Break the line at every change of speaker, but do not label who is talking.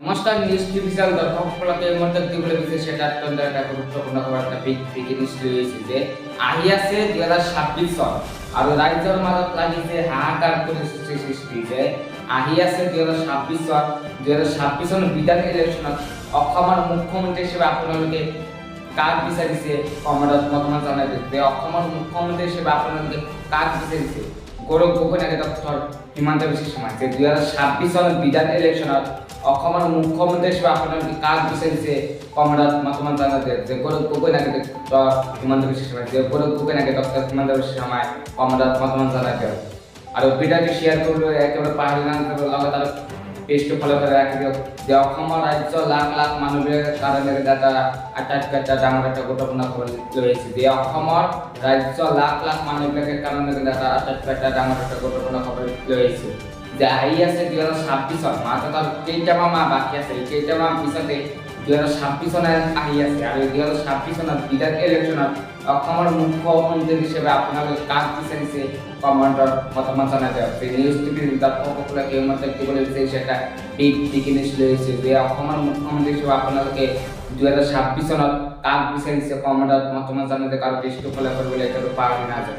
নমস্কার নিউজ টিভিশন দর্শকসকলকে এই মুহূর্তে দিবলৈ বিচাৰিছে সেটা অত্যন্ত এটা গুৰুত্বপূৰ্ণ খবৰ এটা বিগ ব্ৰেকিং নিউজ আহিছে যে আহি আছে দুহেজাৰ ছাব্বিছ চন আৰু ৰাজ্যৰ মাজত লাগিছে হাহাকাৰ পৰিস্থিতিৰ সৃষ্টি যে আহি আছে দুহেজাৰ ছাব্বিছ চন দুহেজাৰ ছাব্বিছ চন বিধান ইলেকশ্যনত অসমৰ মুখ্যমন্ত্ৰী হিচাপে আপোনালোকে কাক বিচাৰিছে কমৰত মতামত জনাই যে অসমৰ মুখ্যমন্ত্ৰী হিচাপে আপোনালোকে কাক বিচাৰিছে গৌৰৱ গগৈ নেকি ডক্টৰ হিমন্ত বিশ্ব শৰ্মা যে দুহেজাৰ ছাব্বিছ চনত বিধান ইলেকশ্যনত হিচাপে আপোনালোকে কাক বিচাৰিছে কমৰত মতামত জনাই দিয়ক যে গৌৰৱ গগৈ নেকি ডক্টৰ হিমন্ত বিশ্ব শৰ্মা যে গগৈ নেকি ডক্টৰ হিমন্ত বিশ্ব শৰ্মাই কমৰত মতামত জনাই দিয়ক আৰু ভিডিঅ'টো শ্বেয়াৰ কৰিবলৈ একেবাৰে পাহৰি নাযাব লগত আৰু পেজটো ফলো করে রাখি দিয়ক। যে অসমৰ ৰাজ্য লাখ লাখ মানুহবিলাকৰ কাৰণে এটা আটাইতকৈ এটা ডাঙৰ এটা গুৰুত্বপূৰ্ণ খবৰ লৈ আহিছে। যে অসমৰ ৰাজ্য লাখ লাখ মানুহবিলাকৰ কাৰণে এটা আটাইতকৈ এটা ডাঙৰ এটা গুৰুত্বপূৰ্ণ খবৰ লৈ আহিছে যে আহি আছে দুহেজাৰ ছাব্বিছত মাজত কেইটামান বাকী আছে। কেইটামান পিছতে দুহেজাৰ ছাব্বিছ চনে আহি আছে। আৰু দুহেজাৰ ছাব্বিছ চনত বিধান ইলেকশ্যনত অসমৰ মুখ্যমন্ত্ৰী হিচাপে আপোনালোকে কাক বিচাৰিছে কমেণ্টত মতামত নিউজ টিভিৰ দিবলৈ বিচাৰিছে এটা নিউজ লৈ আহিছে। যে অসমৰ মুখ্যমন্ত্ৰী হিচাপে আপোনালোকে চনত কাক বিচাৰিছে? মতামত জনাই ফলো কৰিবলৈ একেবাৰে পাহৰি নাযায়